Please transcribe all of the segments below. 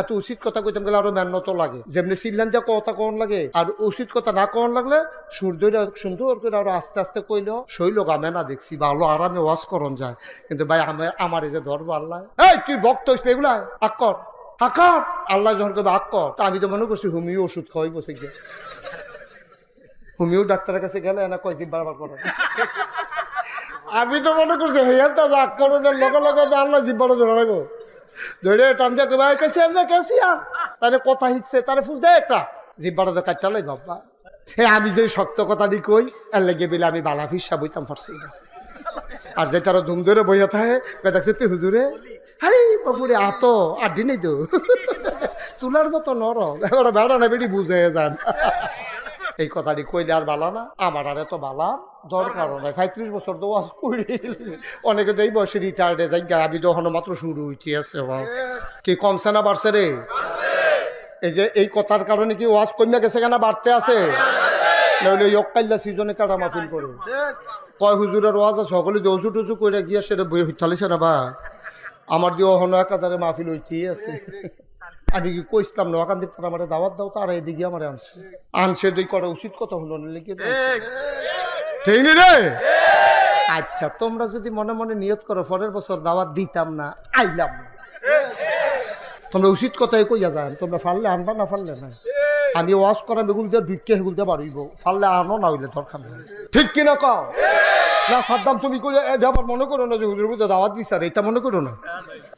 এত উচিত কথা কইতাম গেলে আরও মেহনত লাগে। যেমনি সিল্লান দিয়ে কথা কন লাগে, আর উচিত কথা না কন লাগলে সুন্দর সুন্দর করে আরও আস্তে আস্তে কইলো, শৈল গামে না দেখছি, ভালো আরামে ওয়াশ করন যায়। কিন্তু ভাই, আমার আমার এই যে ধরবো আল্লাহ। এই, তুই ভক্ত হইস এগুলা? আক্কর আক্কর আল্লাহ যখন কবে আক্কর তা আমি তো মনে করছি হুমিও ওষুধ খাওয়াই বসে গিয়ে। হুমিও ডাক্তারের কাছে গেলে এনা কয় জিভ বারবার করে আমি তো মনে করছি হেয়ার তো দেন লগে লগে আল্লাহ জিব্বাটা ধরাইব ধরে টান আর আর তাহলে কথা হিচ্ছে তারে ফুস দে একটা। জিব্বাটা তো কাটটা লাই বাবা। হে, আমি যে শক্ত কথাটি কই, এর লেগে বেলে আমি বালা ফিসা বইতাম পারছি না আর যে তারা ধুম ধরে বইয়া থাকে দেখছে তুই হুজুরে? আরে, বাপুরে, আত, আর দিনই তো। তুলার মতো নরম। এবার বেড়া না বেড়ি বুঝে যান। এই কথাটি কইলে আর বালা না আমার আর এত বালা দরকার নাই। পঁয়ত্রিশ বছর তো ওয়াজ করি অনেকে তো এই বয়সে রিটায়ার্ডে যাই গা, আমি তো মাত্র শুরু হইতে আছে ওয়াজ। কি কমছে না বাড়ছে রে? এই যে এই কথার কারণে কি ওয়াজ কমে গেছে কেনা? বাড়তে আছে। নইলে ওই অকাল্লা সিজনে কাটা মাফিল করে? কয় হুজুরের ওয়াজ আছে? সকলে অজু টজু করে গিয়া সেটা বই হইতালিছে না বা আমার দিয়ে অহনো একাধারে মাহফিল হইতেই আছে। আমি কি কইসলাম না ওখান থেকে তারা আমার দাওয়াত দাও তারা এদিকে আমার আনছে। আনছে দুই করা উচিত কথা হলো না লিখে ঠিক। নি রে? আচ্ছা তোমরা যদি মনে মনে নিয়ত করো পরের বছর দাওয়াত দিতাম না আইলাম না। তোমরা উচিত কথাই কইয়া যান তোমরা ফাললে আনবা না ফাললে না আমি ওয়াশ করা বেগুল দিয়ে ঢুকে হেগুল দিয়ে বাড়িব ফাললে আনো না হইলে দরকার নেই। ঠিক কিনা কও? না সাদ্দাম তুমি করে এটা আবার মনে করো না যে হুজুর দাওয়াত বিচার এটা মনে করো না?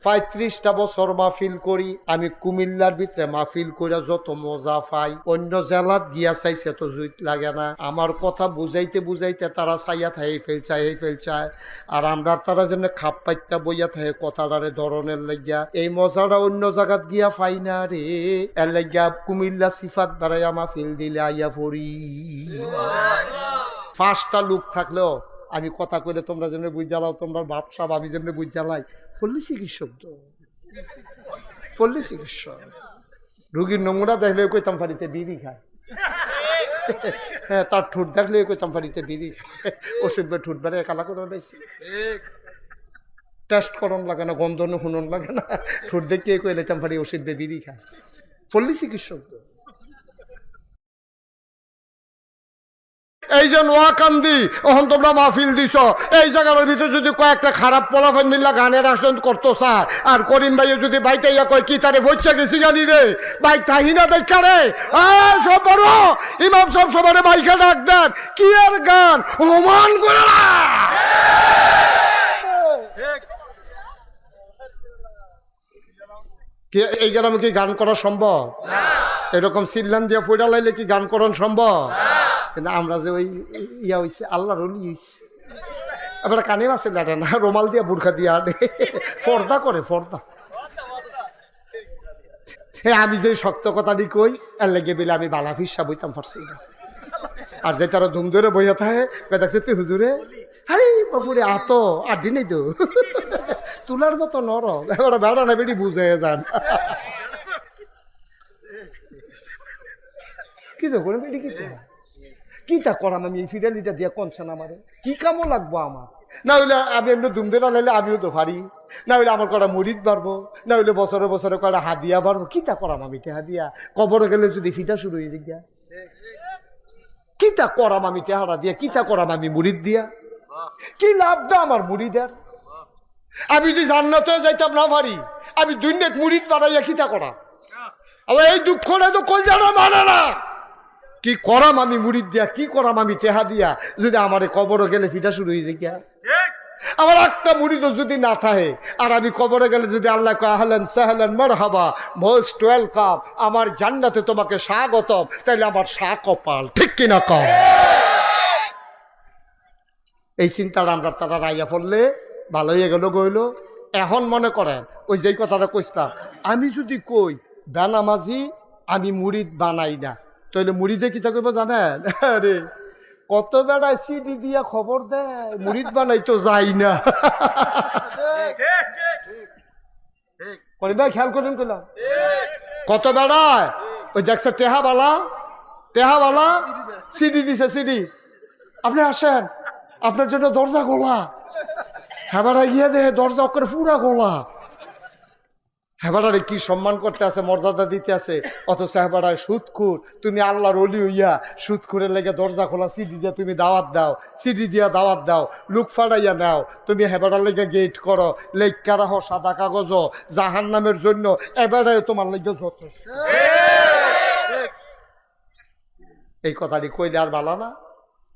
পঁয়ত্রিশটা বছর মাহফিল করি, আমি কুমিল্লার ভিতরে মাহফিল করে যত মজা পাই, অন্য জেলাত গিয়া চাইছে তো জুইত লাগে না। আমার কথা বুঝাইতে বুঝাইতে তারা চাইয়া থাকে, এই ফেল চায় এই ফেল চায় আর আমরা তারা যেন খাপ পাইতা বইয়া থাকে, কথাটারে ধরনের লাগিয়া। এই মজাটা অন্য জায়গাত গিয়া পাই না রে। এর লাগিয়া কুমিল্লা সিফাত বেড়াইয়া মাহফিল দিলে আইয়া পড়ি। পাঁচটা লোক থাকলেও আমি কথা কইলে তোমরা যেমনি বুঝ জ্বালাও, তোমরা বাপসা আমি যেমনি বুঝ জ্বালাই। পল্লী চিকিৎসক তো। পল্লী চিকিৎসক। রুগীর নোংরা দেখলে কইতাম ফাড়িতে বিড়ি খায়। হ্যাঁ তার ঠোঁট দেখলে কইতাম ফাড়িতে বিড়ি খায়। ওষুধ বে ঠুট বেড়ে কালা করে দিয়েছি টেস্ট করন লাগে না, গন্ধ শুনন লাগে না। ঠোঁট দেখে কইলে তাম ফাড়ি ওষুধ বে বিড়ি খায়। পল্লী চিকিৎসক তো। এই যে নোয়াকান্দি ওখান তোমরা মাহফিল দিছ। এই জায়গার ভিতরে যদি কয়েকটা খারাপ পলাফেন মিল্লা গানের আসন করতো স্যার, আর করিম ভাইয়ে যদি বাইতে ইয়া কয়, কি তারে ভইচা গেছি জানি রে? বাইক তাহি না দেখা রে? সব বড় ইমাম সব সবারে বাইকে ডাক দেন। কি আর গান? ওমান করে কি এই গ্রামে কি গান করা সম্ভব? এরকম সিল্লান দিয়া ফুটা লাইলে কি গান করন সম্ভব? কিন্তু আমরা যে ওই ইয়া হইছে আল্লাহর অলি হইছে। এবার কানে আছে লাগে না রোমাল দিয়া বুর্খা দিয়া ফর্দা করে ফর্দা। হ্যাঁ আমি যে শক্ত কথাটি কই এর লেগে বেলে আমি বালা ফিসা বইতাম পারছি না আর যে তারা ধুম ধরে বইয়া থাকে দেখছে তুই হুজুরে? আরে বাপুরে আত আর দিনই তো। তুলার মতো নরম। এবার বেড়া না বেড়ি বুঝে যান। কি তো করে বেড়ি কি কি তা করাম আমি? এই ফিডালিটা দিয়ে কনছেন আমারে। কি কামও লাগবো আমার? না হইলে আমি এমনি ধুমধেরা লাইলে আমিও তো পারি না হইলে আমার কটা মুড়িদ বাড়বো। না হইলে বছরে বছরে কটা হাদিয়া বাড়বো। কি তা করাম আমি তে হাদিয়া কবরে গেলে যদি ফিটা শুরু হয়ে দিকা কিতা করাম আমি টেহারা দিয়া? কিতা করাম আমি মুড়িদ দিয়া? কি লাভটা আমার মুড়িদের? আমি যদি জান্নাতে যাইতাম না পারি আমি দুই নেক মুড়িদ বাড়াইয়া কিতা করা। আবার এই দুঃখটা তো কলজানা মানে না। কি করাম আমি মুড়িদ দিয়া কি করাম আমি টেহা দিয়া যদি আমার কবরও গেলে ফিটা শুরু হয়ে যায় আমার একটা মুড়িদও যদি না থাকে আর আমি কবরে গেলে যদি আল্লাহ আহলেন সাহলেন মার হাবা মোস্ট ওয়েলকাম আমার জান্নাতে তোমাকে স্বাগতম তাইলে আমার সা কপাল ঠিক কিনা কম এই চিন্তাটা আমরা তারা রাইয়া পড়লে ভালো হয়ে গেল গইল এখন মনে করেন, ওই যেই কথাটা কইতাম আমি যদি কই বেনামাজি, আমি মুড়িদ বানাই না। তাহলে মুড়িদে কিতা করব জানেন? আরে কত বেড়ায় সিডি দিয়া খবর দেয়, মুড়িদ বানাই তো যাই না। করি ভাই খেয়াল করেন কইলাম। কত বেড়ায়? ওই দেখছে টেহা বালা টেহাবালা টেহাবালা সিডি দিছে, সিডি। আপনি আসেন, আপনার জন্য দরজা খোলা। হ্যাঁ গিয়ে দে দরজা করে পুরা খোলা হেবাটারে কি সম্মান করতে আছে মর্যাদা দিতে আছে? অথচ হেবাটায় সুদখুর তুমি আল্লাহর অলি হইয়া সুদখুরের লেগে দরজা খোলা সিডি দিয়ে তুমি দাওয়াত দাও সিডি দিয়া দাওয়াত দাও লুক ফাড়াইয়া নাও তুমি হেবাটার লেগে গেট করো লেখা রাখো সাদা কাগজ জাহান নামের জন্য এবারে তোমার লেগে যথেষ্ট। এই কথাটি কইলে আর বালা না?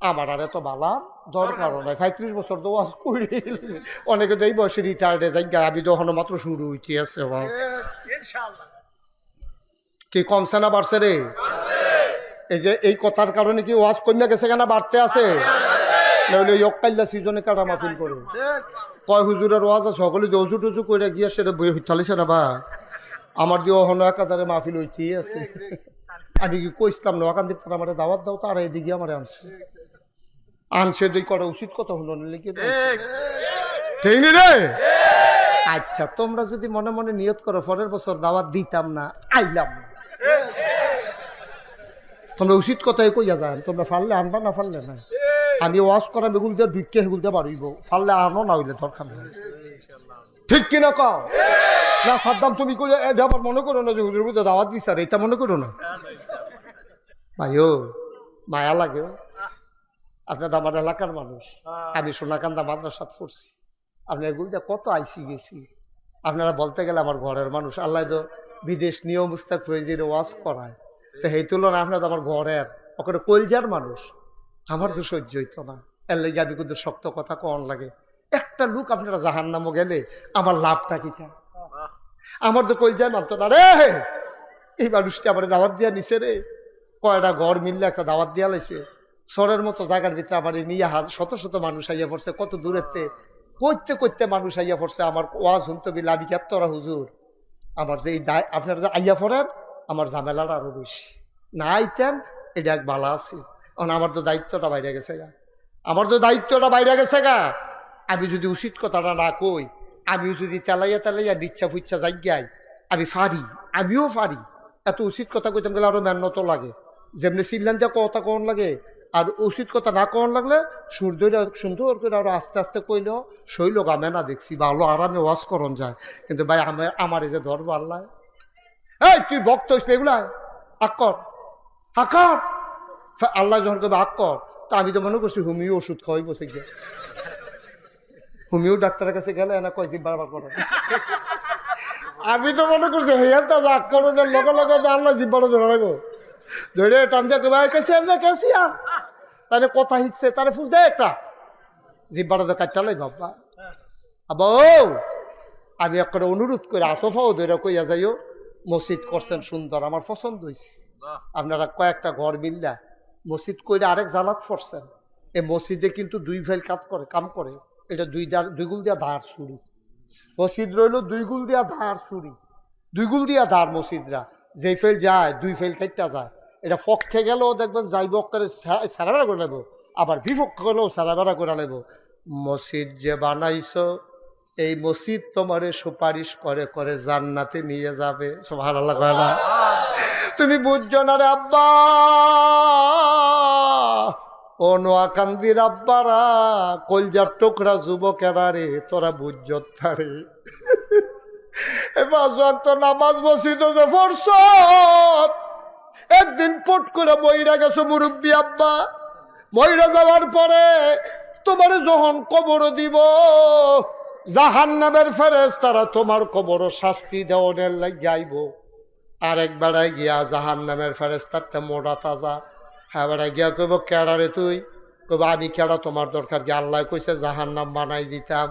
আমার আর এত বালা? দরকারও নাই পঁয়ত্রিশ বছর তো ওয়াজ করি। অনেকে তো এই বয়সে রিটায়ার্ডে যাই আমি তো এখনও মাত্র শুরু হইতে আছে ওয়াজ। কি কমছে না বাড়ছে রে? এই যে এই কথার কারণে কি ওয়াজ কমে গেছে কেনা বাড়তে আছে? নইলে সিজনে কাটা মাফিল করে। কয় হুজুরের ওয়াজ আছে? সকলে অজু টজু করে গিয়ে সেটা বই হইতালিছে না বা। আমার দিয়ে অহনো একাধারে মাহফিল হইতেই আছে। আমি কি কইসলাম না ওখান থেকে আমার দাওয়াত দাও তারা এদিকে আমার আনছে। আনছে দুই করা উচিত কত হলো না লিখে ঠিক নি রে? আচ্ছা তোমরা যদি মনে মনে নিয়ত করো পরের বছর দাওয়াত দিতাম না আইলাম তোমরা উচিত কথাই কইয়া যান তোমরা ফাললে আনবা না ফাললে না। আমি ওয়াশ করা বেগুল দিয়ে ঢুকে হেগুল দিয়ে বাড়িব ফাললে আনো না হইলে দরকার নেই। ঠিক কিনা কও? না সাদ্দাম তুমি করে আবার মনে করো না যে হুজুর দাওয়াত বিচার এটা মনে করো না? ভাইও মায়া লাগে। আপনার আমার এলাকার মানুষ। আমি সোনাকান্দা মাদ্রাসাত পড়ছি। আপনার এগুলো কত আইসি গেছি? আপনারা বলতে গেলে আমার ঘরের মানুষ। আল্লাহ তো বিদেশ নিয়ম মুস্তাক হয়ে যে ওয়াজ করায়। তো সেই তুলনা আপনার আমার ঘরের ওখানে কলজার মানুষ। আমার তো সহ্য হইতো না। এর লেগে আমি কিন্তু শক্ত কথা কন লাগে। একটা লোক আপনারা জাহান নামও গেলে আমার লাভটা কি তা? আমার তো কলজায় মানতো না। রে এই মানুষটি আমার দাওয়াত দিয়া নিছে রে। কয়টা ঘর মিললে একটা দাওয়াত দিয়া লাইছে। সরের মতো জায়গার ভিতরে আমার নিয়ে শত শত মানুষ আইয়া পড়ছে, কত দূরেতে। করতে করতে মানুষ আইয়া পড়ছে, আমার ওয়াজ শুনতে বি লাভি তোরা হুজুর? আমার যে দায় আপনারা যে আইয়া পড়েন, আমার ঝামেলাটা আরও বেশি। না আইতেন, এটা এক বালা আছে। কারণ আমার তো দায়িত্বটা বাইরে গেছে গা। আমার তো দায়িত্বটা বাইরে গেছে গা। আমি যদি উচিত কথাটা না কই, আমিও যদি তেলাইয়া তেলাইয়া নিচ্ছা ফুচ্ছা যাই আমি ফারি আমিও ফারি এত উচিত কথা কইতাম গেলে আরও মেহনত লাগে। যেমনি সিল্লান দিয়ে কথা কন লাগে আর উচিত কথা না কন লাগলে সূর্যটা সুন্দর করে আরও আস্তে আস্তে কইলেও শৈল গামে না দেখছি ভালো আরামে ওয়াশ করন যায়। কিন্তু ভাই আমার আমার এই যে ধরবো আল্লাহ। এই, তুই ভক্ত হইসলে এগুলা আকর আকর আল্লাহ যখন কবে আকর তা আমি তো মনে করছি হুমিও ওষুধ খাওয়াই বসে গিয়ে হুমিও ডাক্তারের কাছে গেলে এনা কয় জিম বারবার করে। আমি তো মনে করছি হেয়ার তো রাগ করে যে লগে লগে আল্লাহ জিব্বাটা ধরাইব। ধরে টান দিয়ে কবে কেসি আমরা কেসি আর তাহলে কথা হিচ্ছে তারে ফুস দেয় একটা। জিব্বাটা তো কাটালাই বাবা আবা ও আমি একটা অনুরোধ করে আতফাও ধরে কইয়া যাইও মসজিদ করছেন সুন্দর আমার পছন্দ হয়েছে আপনারা কয়েকটা ঘর মিললা মসজিদ কইরা আরেক জালাত পড়ছেন এই মসজিদে কিন্তু দুই ফাইল কাজ করে কাম করে। এটা দুই দুই গুল দিয়া ধার ছুরি। মসজিদ রইল দুই গুল দিয়া ধার ছুরি। দুই গুল দিয়া ধার মসজিদরা। যেই ফেল যায় দুই ফেল কাইটটা যায়। এটা পক্ষে গেলেও দেখবেন যাইব করে সারাবেড়া করে নেব, আবার বিপক্ষ গেলেও সারাবেড়া করে নেব। মসজিদ যে বানাইছো, এই মসজিদ তোমারে সুপারিশ করে করে জান্নাতে নিয়ে যাবে। সব হারাল্লা করে না? তুমি বুঝছ না রে আব্বা? ও নোয়াকান্দির আব্বারা, কলজার টুকরা যুবকেরা রে, তোরা বুঝত রে? এবার নামাজ মসজিদ যে পড়ছ একদিন পট করে মহিরা গেছো মুরব্বী আব্বা। মহিরা যাওয়ার পরে তোমার যখন কবর দিব জাহান নামের ফেরেস তারা তোমার কবর শাস্তি দেওয়ানের লাগাইব আর একবারে গিয়া জাহান নামের ফেরেস্তারটা মোটা তাজা। হ্যাঁ গিয়া কইব, কেড়া রে তুই? কইব, আমি কেড়া তোমার দরকার? কি আল্লাহ কইছে জাহান নাম বানাই দিতাম।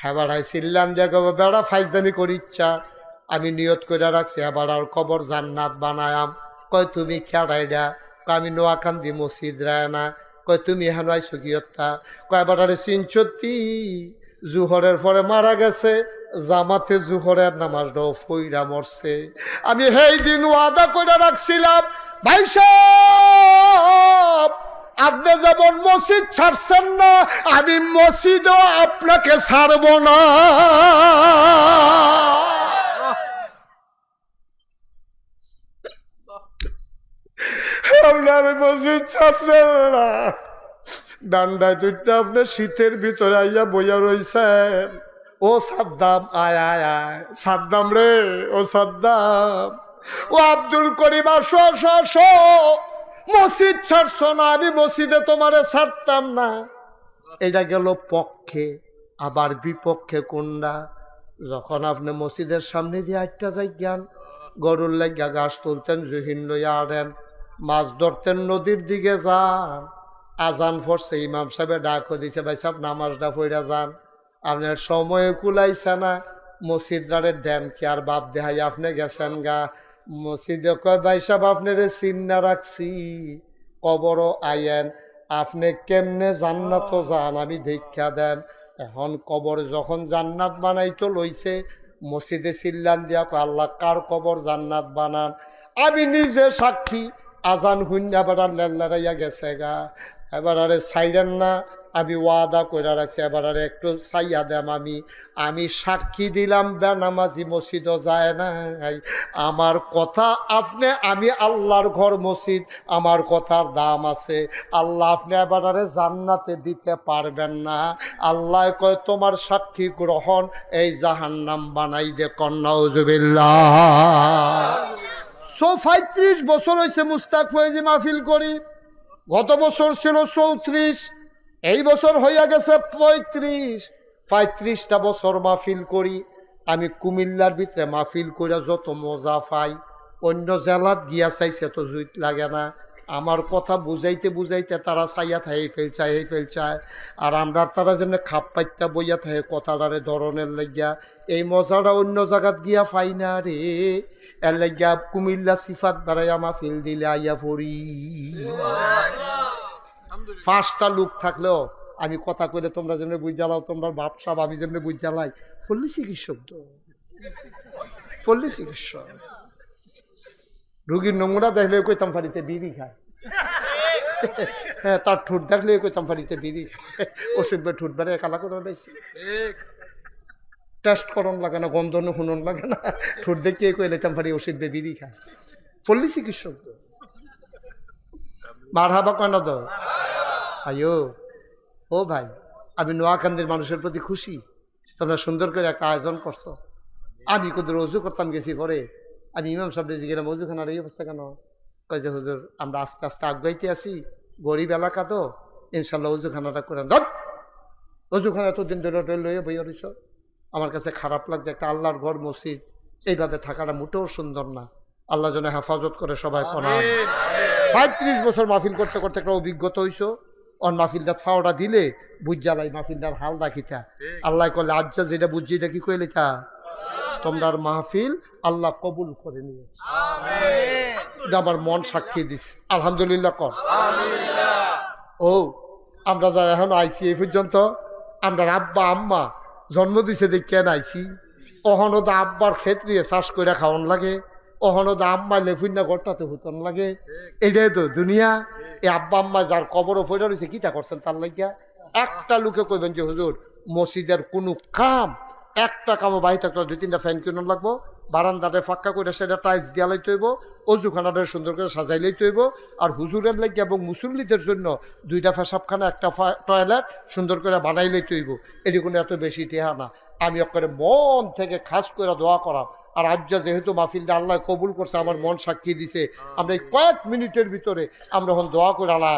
হ্যাঁ চিল্লাম দিয়ে কইব, বেড়া ফাইজদামি করি ইচ্ছা আমি নিয়ত করে রাখছি। এবার আর কবর জান্নাত বানায়াম। কয় তুমি খেড়াইডা, কয় আমি নোয়াখান্দি মসজিদ রায় না কয় তুমি হেন আইসো কয় এবার আরে চিনচত্তি জুহরের পরে মারা গেছে, জামাতে জুহরের নামাজটাও ফইরা মরছে। আমি সেই দিন ওয়াদা করে রাখছিলাম, ভাই আপনি যেমন মসজিদ ছাড়ছেন না, আমি মসজিদও আপনাকে ছাড়ব না। আপনি আমি মসজিদ ছাড়ছেন না। ডান্ডায় দুইটা আপনার শীতের ভিতরে আইয়া বইয়া রইছেন। ও সাদ্দাম, আয় আয় আয়। সাদ্দাম রে, ও সাদ্দাম। ও আব্দুল করিম, আসো আসো আসো। মসজিদ ছাড়ছো না, আমি মসজিদে তোমারে ছাড়তাম না। এটা গেল পক্ষে, আবার বিপক্ষে কোনটা যখন আপনি মসজিদের সামনে দিয়ে আটটা যাই জ্ঞান গরুর লাগিয়া গাছ তুলতেন, জহিন লইয়া আনেন মাছ ধরতেন নদীর দিকে যান। আজান পড়ছে ইমাম সাহেবে ডাক দিছে, ভাই সাহেব, নামাজটা পড়া যান। আপনার সময় কুলাইছে না। মসজিদারে ড্যাম কি আর বাপ দেহাই, আপনি গেছেন গা? মসজিদে কয়, ভাই সাহেব, আপনার চিন্না রাখছি। কবরও আইয়েন আপনি কেমনে জান্নাত যান আমি দীক্ষা দেন? এখন কবর যখন জান্নাত বানাইতো লইছে, মসজিদে চিল্লান দিয়া আল্লাহ, কার কবর জান্নাত বানান? আমি নিজে সাক্ষী আজান হুন্যা বেড়ার লেল্লারাইয়া গেছে গা। এবার আরে সাইডেন না, আমি ওয়াদা করে রাখছি, এবার আরে একটু সাইয়া দেম আমি। আমি সাক্ষী দিলাম, বেনামাজি মসজিদও যায় না আমার কথা আপনি, আমি আল্লাহর ঘর মসজিদ, আমার কথার দাম আছে। আল্লাহ আপনি এবার আরে জান্নাতে দিতে পারবেন না। আল্লাহ কয়, তোমার সাক্ষী গ্রহণ এই জাহান্নাম বানাই দে কন্যা সো পঁয়ত্রিশ বছর হয়েছে মুস্তাক ফয়েজি মাহফিল করি। গত বছর ছিল চৌত্রিশ, এই বছর হইয়া গেছে পঁয়ত্রিশ। পঁয়ত্রিশটা বছর মাহফিল করি। আমি কুমিল্লার ভিতরে মাহফিল করে যত মজা পাই। জেলাত গিয়া চাইছে তো জুইত লাগে না। আমার কথা বুঝাইতে বুঝাইতে তারা চাইয়া থাকে ফেলচায় এই ফেলচায় আর আমরা তারা যেন খাপ পাইতা বইয়া থাকে কথাটারে ধরনের লাগিয়া। এই মজাটা অন্য জায়গাত গিয়া পাই না রে এর লাগিয়া কুমিল্লা সিফাত বেড়াইয়া মাহফিল দিলে, আইয়া পড়ি পাঁচটা লোক থাকলেও আমি কথা কইলে তোমরা যেমনি বুঝ জ্বালাও তোমরা বাপসা আমি যেমনি বুঝ জ্বালাই পল্লী চিকিৎসক তো। পল্লী চিকিৎসক। রুগীর নোংরা দেখলে কইতাম ফাড়িতে বিড়ি খায়? হ্যাঁ তার ঠোঁট দেখলে কইতাম ফাড়িতে বিড়ি খায়? ওষুধ বে ঠোঁট বেড়ে কালা করে রয়েছে টেস্ট করন লাগে না গন্ধ শুনন লাগে না। ঠোঁট দেখিয়ে কইলে তাম ফাড়ি ওষুধ বে বিড়ি খায়? পল্লী চিকিৎসক তো। মার হাবা কেন তো? আয়ো ও ভাই আমি নোয়াকান্দির মানুষের প্রতি খুশি। তোমরা সুন্দর করে একটা আয়োজন করছ। আমি কোদের অজু করতাম গেছি পরে আমি ইমাম সাহেব জিজ্ঞেস অজুখানার এই অবস্থা কেন? কয় যে হুজুর আমরা আস্তে আস্তে আগাইতে আছি গরিব এলাকা তো ইনশাল্লাহ অজুখানাটা করে ধর অজুখানা এতদিন ধরে লইয়ে বই রইছ আমার কাছে খারাপ লাগছে একটা আল্লাহর ঘর মসজিদ এইভাবে থাকাটা মোটেও সুন্দর না। আল্লাহ যেন হেফাজত করে সবাই কোনা পঁয়ত্রিশ বছর মাহফিল করতে করতে একটা অভিজ্ঞতা হইছো অন মাহফিলটা ফাওটা দিলে বুঝ জ্বালাই মাহফিলটার হাল রাখিতা আল্লাহ করলে আজ্জা যেটা বুঝছি এটা কি কইলে তা তোমরার মাহফিল আল্লাহ কবুল করে নিয়েছে। আমার মন সাক্ষী দিস আলহামদুলিল্লাহ কর। ও আমরা যারা এখন আইসি এই পর্যন্ত আমরা আব্বা আম্মা জন্ম দিছে দেখে আইসি অহনো দা আব্বার ক্ষেত্রে চাষ করে খাওয়ান লাগে। অহনো দা আম্মা লেফুন্না ঘরটাতে হুতন লাগে। এটাই তো দুনিয়া। এই আব্বা আম্মা যার কবরও ফেরা রয়েছে কিতা করছেন তার লাগিয়া একটা লোকে কইবেন যে হুজুর মসজিদের কোনো কাম একটা কামও বাহি থাকলে দুই, তিনটা ফ্যান কিনুন লাগবো। বারান্দাটা ফাঁকা করে সেটা টাইলস দিয়া লাইতে হইব, অজুখানাটা সুন্দর করে সাজাই লাইতে হইব। আর হুজুরের লাগে এবং মুসল্লিদের জন্য দুইটা ফেসাবখানা, একটা টয়লেট সুন্দর করে বানাই লাইতে হইব। এটি কোনো এত বেশি টেহা না। আমি করে মন থেকে খাস করে দোয়া করা আর আজ যেহেতু মাহফিলটা আল্লাহ কবুল করছে, আমার মন সাক্ষী দিছে। আমরা এই কয়েক মিনিটের ভিতরে আমরা এখন দোয়া করে আল্লাহ,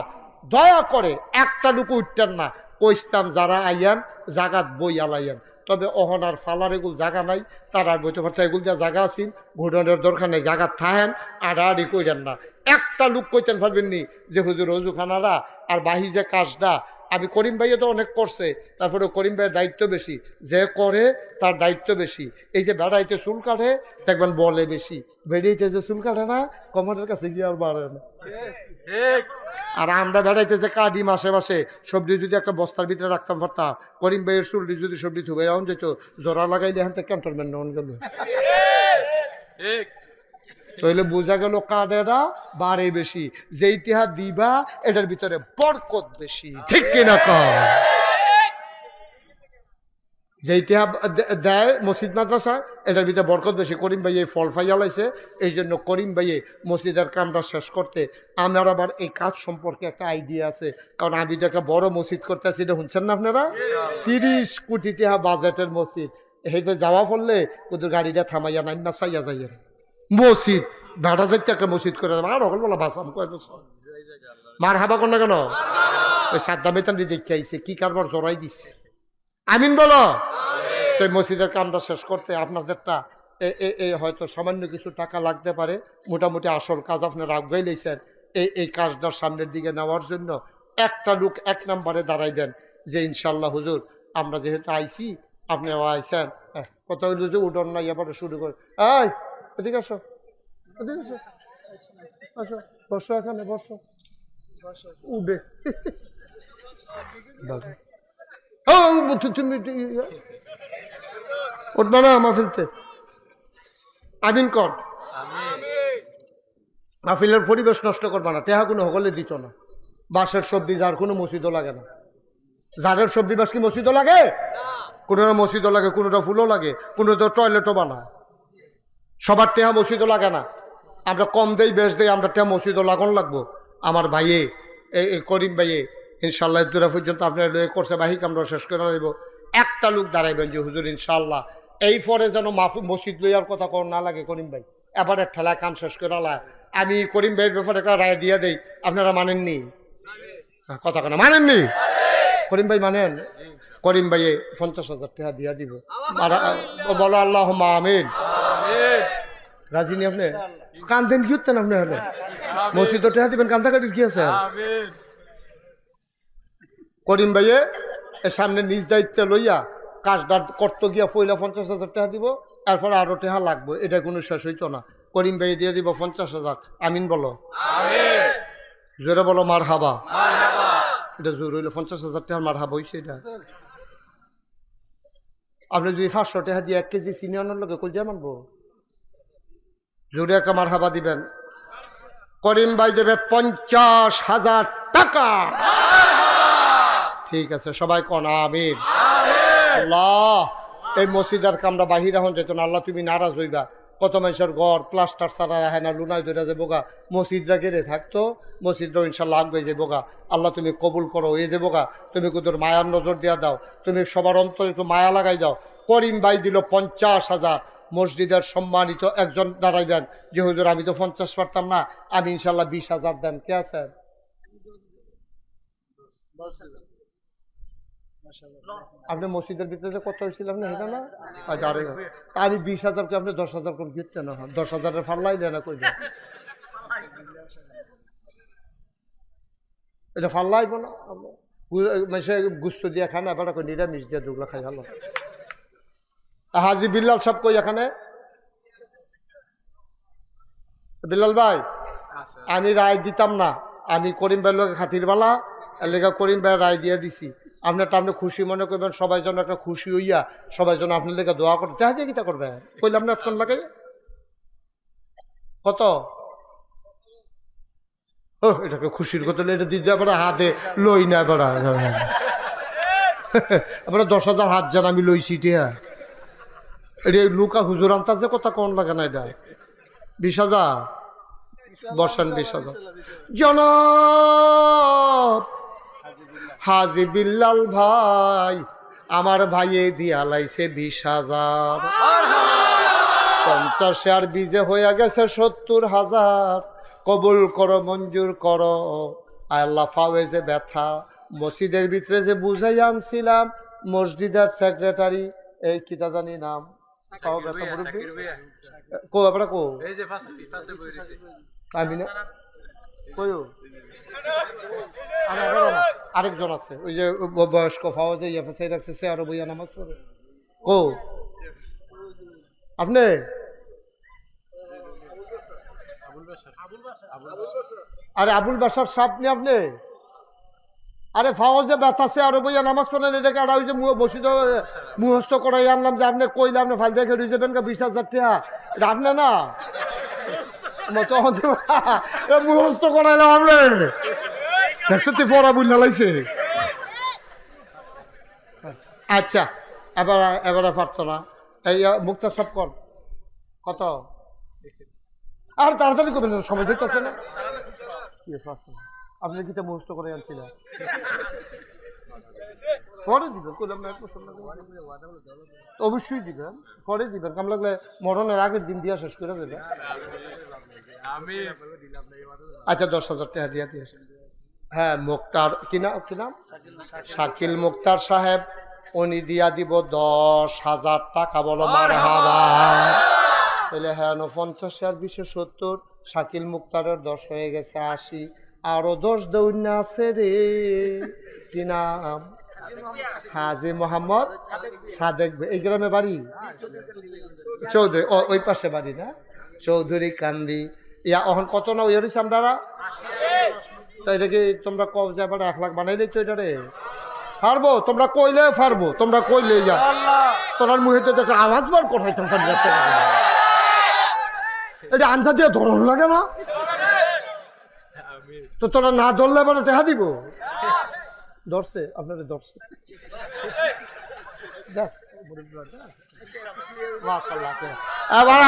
দয়া করে একটা লুকু উঠতেন না। কইস্তাম, যারা আইয়ান, জাগাত বই আলাইয়ান। তবে অহনার ফালার এগুল জায়গা নাই, তার আর বইতে পারতে এগুল যা জায়গা আছেন, ঘুরনের দরকার নেই জায়গা থাহেন আড়াআড়ি কইরেন না। একটা লোক কইতেন পারবেন নি যে, হুজুর অজুখানারা আর বাহি যে কাজটা, আমি করিম ভাইও তো অনেক করছে, তারপরে করিম ভাইয়ের দায়িত্ব বেশি, যে করে তার দায়িত্ব বেশি। এই যে বেড়াইতে চুল কাটে, দেখবেন বলে বেশি, বেড়াইতে যে চুল কাটে না কমরের কাছে গিয়ে আর বাড়ে না। আর আমরা বেড়াইতেছে কাদি মাসে মাসে সবজি যদি একটা বস্তার ভিতরে রাখতাম পারতাম করিম ভাইয়ের চুলটি যদি সবজি থুবে এরকম যেত জোড়া লাগাই এখান থেকে ক্যান্টনমেন্ট নেওয়া গেল। তাহলে বোঝা গেল কাদেরা বাড়ে বেশি যে ইতিহাস দিবা এটার ভিতরে বরকত বেশি। ঠিক কিনা কর যেইটা দে- দেয় মসজিদ মাদ্রাসা এটার ভিতরে বরকত বেশি করিম ভাই এই ফল ফাইয়া লাইছে এই জন্য করিম ভাইয়ে মসজিদের কামটা শেষ করতে আমার আবার এই কাজ সম্পর্কে একটা আইডিয়া আছে কারণ আমি তো একটা বড় মসজিদ করতে আছি এটা শুনছেন না আপনারা? তিরিশ কোটি টাকা বাজেটের মসজিদ হেঁটে যাওয়া ফললে ওদের গাড়িটা থামাইয়া নাই না চাইয়া যাইয়া মসজিদ ভাড়া যাইতে একটা মসজিদ করে দেবো আর অকল বলা বাসাম কয় বছর? মার হাবা কোন না কেন? ওই সাদ্দাম বেতন দেখে আইছে কি কারবার জড়াই দিছে। আমিন বলো। তো এই মসজিদের কামটা শেষ করতে আপনাদেরটা এ- এ- এ হয়তো সামান্য কিছু টাকা লাগতে পারে। মোটামুটি আসল কাজ আপনারা আগাই লেছেন এই এই কাজটার সামনের দিকে নেওয়ার জন্য একটা লোক এক নম্বরে দাঁড়াইবেন যে ইনশাল্লাহ হুজুর আমরা যেহেতু আইছি আপনিও আইছেন। কত হইল যে নাই এবারে শুরু করে। এই এদিকে আসো। এদিকে আসো। আসো বসো এখানে বসো। উঠে। উঠবে না মাহফিলতে। আমিন কর। মাহফিলের পরিবেশ নষ্ট করবা না, টেহা কোনো হকলে দিত না। বাঁশের সবজি, যার কোনো মসজিদও লাগে না। জারের সবজি বাস কি মসজিদও লাগে? কোনোটা মসজিদও লাগে কোনোটা ফুলও লাগে কোনোটা টয়লেটও বানায়। সবার টেহা মসজিদও লাগে না। আমরা কম দেই, বেশ দেই, আমরা টেহা মসজিদও লাগন লাগবো। আমার ভাইয়ে এই করিম ভাইয়ে ইনশাল্লাহ দূরা পর্যন্ত আপনার লয়ে করছে, বাহিক আমরা শেষ করে দেব। একটা লোক দাঁড়াইবেন যে, হুজুর, ইনশাল্লাহ, এই পরে যেন মাফু, মসজিদ লইয়ার কথা কোন না লাগে করিম ভাই। এবারে ঠেলায় কাম শেষ করে আলা আমি করিম ভাইয়ের ব্যাপারে একটা রায় দিয়ে দেই, আপনারা মানেননি? কথা কেন মানেননি? করিম ভাই মানেন? করিম ভাইয়ে পঞ্চাশ হাজার টাকা দিয়া দিব। বলো আল্লাহ আমিন। রাজি নি আপনি? কান্দেন কি উঠতেন আপনি হলে? মসজিদ টাকা দিবেন, কান্দাকাটির কি আছে? করিম ভাইয়ে এর সামনে নিজ দায়িত্বে লইয়া কাজটা করতে গিয়া পয়লা পঞ্চাশ হাজার টাকা দিব এরপরে আরও টাকা লাগবে এটা কোনো শেষ হইতো না। করিম ভাই দিয়ে দিব পঞ্চাশ হাজার। আমিন বলো। জোরে বলো মার হাবা এটা জোর হইল পঞ্চাশ হাজার টাকার মার হাবা হইছে এটা। আপনি যদি পাঁচশো টাকা দিয়ে এক কেজি চিনি আনার লোকে কল দিয়ে মানবো জোরে একটা মার হাবা দিবেন। করিম ভাই দেবে পঞ্চাশ হাজার টাকা। ঠিক আছে, সবাই কন, আমিন। আল্লাহ, এই মসজিদার কামরা বাহির হন যেত না, আল্লাহ তুমি নারাজ হইবা। কত মানুষের ঘর প্লাস্টার সারা রাখে না লুনাই ধরে যে বোগা মসজিদরা গেড়ে থাকতো মসজিদরা ইনশাল্লাহ আগবে যে বোগা আল্লাহ তুমি কবুল করো, এই যে বোগা তুমি কুদুর মায়ার নজর দিয়া দাও, তুমি সবার অন্তরে একটু মায়া লাগাই দাও। করিম ভাই দিল পঞ্চাশ হাজার, মসজিদের সম্মানিত একজন দাঁড়াইবেন। যে হুজুর, আমি তো পঞ্চাশ পারতাম না, আমি ইনশাল্লাহ বিশ হাজার দেন। কে আছেন? আপনি মসজিদের ভিতরে যে কত হয়েছিল আপনি সেটা না? আচ্ছা আরে আমি বিশ হাজারকে আপনি দশ হাজার করে দিতে না দশ হাজারের ফাল্লাই দেয় না কই? এটা ফাল্লাইব না মেসে গুস্ত দিয়ে খান এবার কই নিরামিষ দিয়ে দুগুলো খাই ভালো হাজি বিল্লাল সব কই এখানে? বিল্লাল ভাই আমি রায় দিতাম না। আমি করিম ভাইয়ের লোক খাতির বালা লেখা করিম ভাই রায় দিয়ে দিছি। আপনারটা আপনি খুশি মনে করবেন, সবাই যেন একটা খুশি হইয়া সবাই যেন আপনার লেগে দোয়া করতে চাই দিয়ে কিতা করবে? কইলাম না এতক্ষণ লাগে। কত? এটাকে খুশির কথা এটা দিতে পারে? হাতে লই না এবার দশ হাজার হাত জান আমি লইছি টিয়া। এটা লুকা হুজুর আনতাছে, কথা কোন লাগে না এটা? বিশ হাজার? বসান বিশ হাজার। জনাব! হাজি বিল্লাল ভাই আমার ভাইয়ে দিয়া লাইছে বিশ হাজার। পঞ্চাশে আর বিজে হয়ে গেছে সত্তর হাজার। কবুল করো মঞ্জুর করো। আল্লাহ ফাওয়ে যে ব্যথা মসজিদের ভিতরে যে বুঝাই আনছিলাম মসজিদের সেক্রেটারি এই কিতা জানি নাম? কো আপনারা কো? আমি না? আরেকজন আছে। ওই যে বয়স্ক ফাওয়া যে ইয়েফেসে রাখছে সে আরও বইয়া নামাজ পড়ে। কো? আপনি? আরে, আবুল বাসার সাপ নি আপনি? আরে, ফাওয়াজে ব্যথাছে আরও বইয়া নামাজ পড়েন এটাকে আর ওই যে বসিত মুহস্ত করাই আনলাম যে আপনি কইলে আপনি ফাল দেখে রয়ে যাবেন বিশ হাজার টাকা? এটা না? তখন মুহস্ত করাইলাম আপনি দেখছ তুই পড়া বুঝলা লাইছে আচ্ছা এবার এবারে পারতো না এই আহ, সব কর কত? আর তাড়াতাড়ি করবেন সময় দিতেছে না। আপনি কি মুহূর্ত করে আনছিলেন পরে দিবেন করলাম না অবশ্যই দিবেন পরে দিবেন কাম লাগলে মরণের আগের দিন দিয়া শেষ করে দেবেন আচ্ছা দশ হাজার টাকা দিয়া দিয়ে হ্যাঁ মুক্তার কি নাম কি নাম? শাকিল মুক্তার সাহেব উনি দিয়া দিব দশ হাজার টাকা। বলো মার হাবা তাহলে হ্যাঁ পঞ্চাশ আর বিশে সত্তর শাকিল মুক্তারের দশ হয়ে গেছে আশি। আরও দশ দৌন্য আছে রে। কি নাম? হাজি মোহাম্মদ সাদেক এই গ্রামে বাড়ি। চৌধুরী ও ওই পাশে বাড়ি না? চৌধুরী কান্দি। ইয়া এখন কত না ওই হরিস আমরা তো এটা কি তোমরা কব যে এক লাখ বানাইলেই তো এটা রে? পারব তোমরা কইলে পারব তোমরা কইলে যা তোরার মুহেতে দেখো আওয়াজ বার তোমরা না। এটা আনসা দিয়ে ধরন লাগে না? তো তোরা না ধরলে এবার টেহা দিব? ধরছে, আপনারা ধরছে। দেখ এবার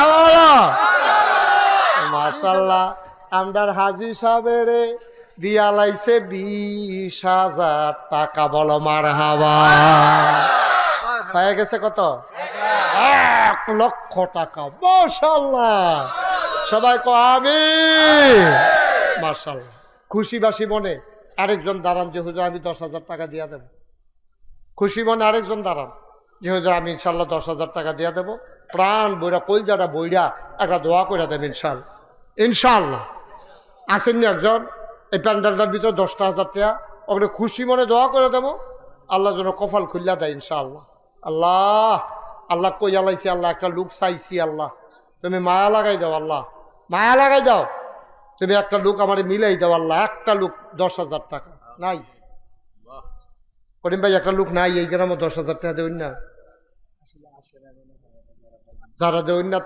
আমার মাশাল্লাহ আমরার হাজি সাহেবের দিয়া লাইছে বিশ হাজার টাকা, বলো মার হাবা হয়ে গেছে কত? এক লক্ষ টাকা মাশাল্লাহ সবাই কো আমি মাশাল্লাহ খুশি বাসি মনে আরেকজন দাঁড়ান, যে হুজুর আমি দশ হাজার টাকা দিয়া দেব। খুশি মনে আরেকজন দাঁড়ান, যে হুজুর আমি ইনশাল্লাহ দশ হাজার টাকা দিয়া দেবো। প্রাণ বইরা কলজাটা বইরা একটা দোয়া করে দেব ইনশাল্লাহ। ইনশাল্লাহ আসেননি একজন এই প্যান্ডেলটার ভিতরে দশটা হাজার টাকা। ওখানে খুশি মনে দোয়া করে দেবো। আল্লাহ যেন কপাল খুল্লা দেয় ইনশাআল্লাহ আল্লাহ আল্লাহ কই আলাইছি আল্লাহ একটা লুক চাইছি আল্লাহ। তুমি মায়া লাগাই দাও আল্লাহ। মায়া লাগাই দাও। তুমি একটা লুক আমার মিলাই দাও আল্লাহ। একটা লুক দশ হাজার টাকা। নাই। করিম ভাই একটা লুক নাই এই গ্রামে দশ হাজার টাকা দেবেন না। যারা দেবেন না